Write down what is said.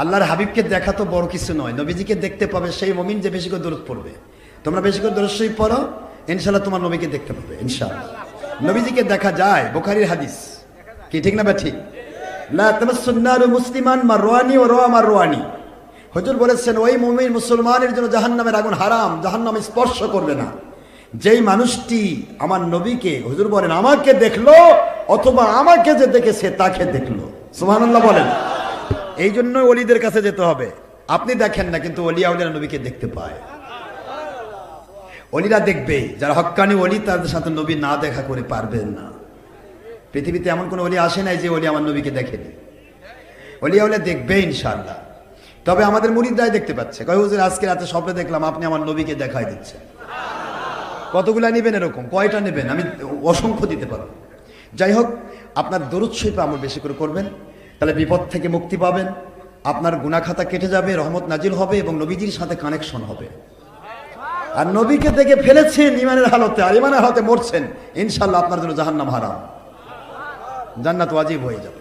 আল্লাহর হাবিবকে দেখা তো বড় কিছু নয়, নবীজিকে দেখতে পাবে সেই মমিন যে বেশি করে দূরত পড়বে। তোমরা বেশি করে শরীফ পড়ো ইনশাল্লাহ তোমার নবীকে দেখতে পাবে ইনশাল্লাহ নবীজিকে দেখা যায়, বোখারির হাদিস। কি, ঠিক না বা ঠিক? মুসলিমান ও হুজুর বলেছেন, ওই মুসলমানের জন্য আগুন হারাম স্পর্শ করবে না। যেই মানুষটি আমার নবীকে, হুজুর বলেন, আমাকে দেখল অথবা আমাকে যে দেখেছে তাকে দেখল। সুবহানাল্লাহ বলেন। এই জন্য অলিদের কাছে যেতে হবে। আপনি দেখেন না, কিন্তু অলিয়া উলিয়া নবীকে দেখতে পায়। অলিরা দেখবে, যারা হক্কানি অলি তাদের সাথে নবী না দেখা করে পারবেন না। পৃথিবীতে এমন কোনো অলি আসে নাই যে অলি আমার নবীকে দেখেনি। অলিয়া উলিয়া দেখবে ইনশাল্লাহ তবে আমাদের মুরিদরাই দেখতে পাচ্ছে। কয়, হুজুর, আজকে রাতে স্বপ্নে দেখলাম আপনি আমার নবীকে দেখাই দিচ্ছেন। কতগুলা নেবেন এরকম? কয়টা নেবেন? আমি অসংখ্য দিতে পারব। যাই হোক, আপনার দরুদ আমল বেশি করে করবেন। তাহলে বিপদ থেকে মুক্তি পাবেন। আপনার গুনাখাতা কেটে যাবে, রহমত নাজিল হবে এবং নবীজির সাথে কানেকশন হবে। আর নবীকে দেখে ফেলেছেন ইমানের হালতে, আর ইমানের হালতে মরছেন। ইনশাল্লাহ আপনার জন্য জাহান্নাম হারাম। জান্নাত ওয়াজিব হয়ে যাবে।